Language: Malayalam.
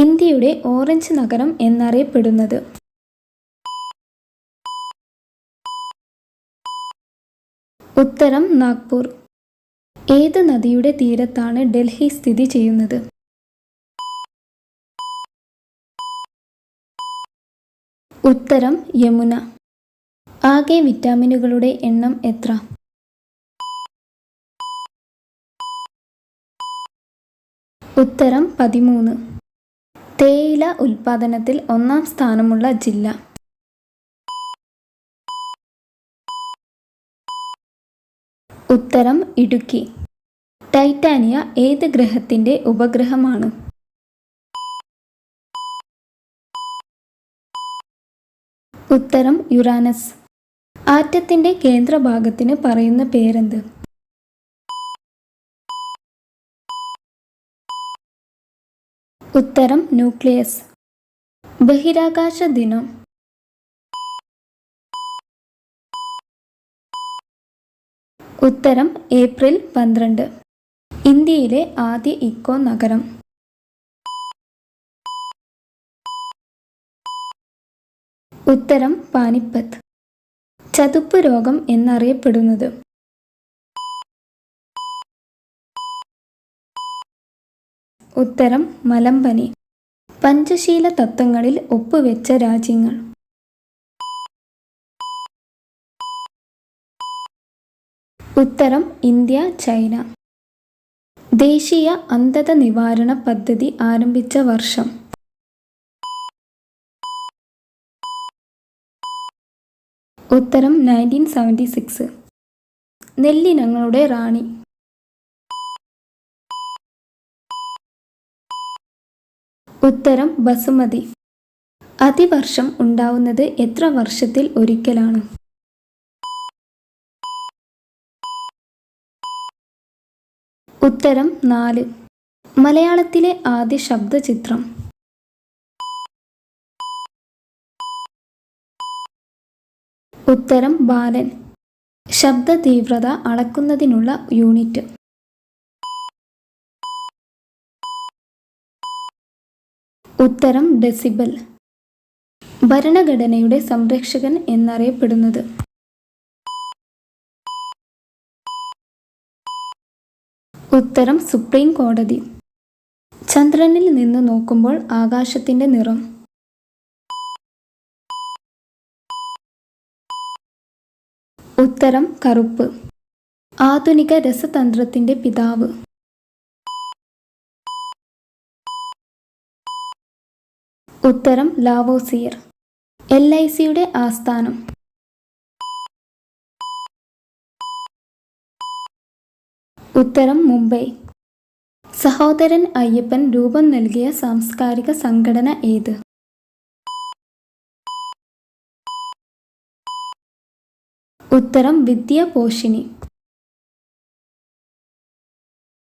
ഇന്ത്യയുടെ ഓറഞ്ച് നഗരം എന്നറിയപ്പെടുന്നത്. ഉത്തരം നാഗ്പൂർ. ഏത് നദിയുടെ തീരത്താണ് ഡൽഹി സ്ഥിതി ചെയ്യുന്നത്? ഉത്തരം യമുന. ആകെ വിറ്റാമിനുകളുടെ എണ്ണം എത്ര? ഉത്തരം പതിമൂന്ന്. തേയില ഉൽപാദനത്തിൽ ഒന്നാം സ്ഥാനമുള്ള ജില്ല. ഉത്തരം ഇടുക്കി. ടൈറ്റാനിയ ഏത് ഗ്രഹത്തിന്റെ ഉപഗ്രഹമാണ്? ഉത്തരം യുറാനസ്. ആറ്റത്തിന്റെ കേന്ദ്രഭാഗത്തിന് പറയുന്ന പേരെന്ത്? ഉത്തരം ന്യൂക്ലിയസ്. ബഹിരാകാശ ദിനം. ഉത്തരം ഏപ്രിൽ പന്ത്രണ്ട്. ഇന്ത്യയിലെ ആദ്യ ഇക്കോ നഗരം. ഉത്തരം പാനിപ്പത്ത്. ചതുപ്പ് രോഗം എന്നറിയപ്പെടുന്നത്. ഉത്തരം മലമ്പനി. പഞ്ചശീല തത്വങ്ങളിൽ ഒപ്പുവെച്ച രാജ്യങ്ങൾ. ഉത്തരം ഇന്ത്യ ചൈന. ദേശീയ അന്ധത നിവാരണ പദ്ധതി ആരംഭിച്ച വർഷം. ഉത്തരം നയന്റീൻ സെവന്റി സിക്സ് നെല്ലിനങ്ങളുടെ റാണി. ഉത്തരം ബസുമതി. അതിവർഷം ഉണ്ടാവുന്നത് എത്ര വർഷത്തിൽ ഒരിക്കലാണ്? ഉത്തരം നാല്. മലയാളത്തിലെ ആദ്യ ശബ്ദചിത്രം. ഉത്തരം ബാലൻ. ശബ്ദ തീവ്രത അളക്കുന്നതിനുള്ള യൂണിറ്റ്. ഉത്തരം ഡെസിബൽ. ഭരണഘടനയുടെ സംരക്ഷകൻ എന്നറിയപ്പെടുന്നത്. ഉത്തരം സുപ്രീം കോടതി. ചന്ദ്രനിൽ നിന്ന് നോക്കുമ്പോൾ ആകാശത്തിന്റെ നിറം. ഉത്തരം കറുപ്പ്. ആധുനിക രസതന്ത്രത്തിന്റെ പിതാവ്. ഉത്തരം ലാവോസിയർ. എൽ ഐ സിയുടെ ആസ്ഥാനം. ഉത്തരം മുംബൈ. സഹോദരൻ അയ്യപ്പൻ രൂപം നൽകിയ സാംസ്കാരിക സംഘടന ഏത്? ഉത്തരം വിദ്യാപോഷിണി.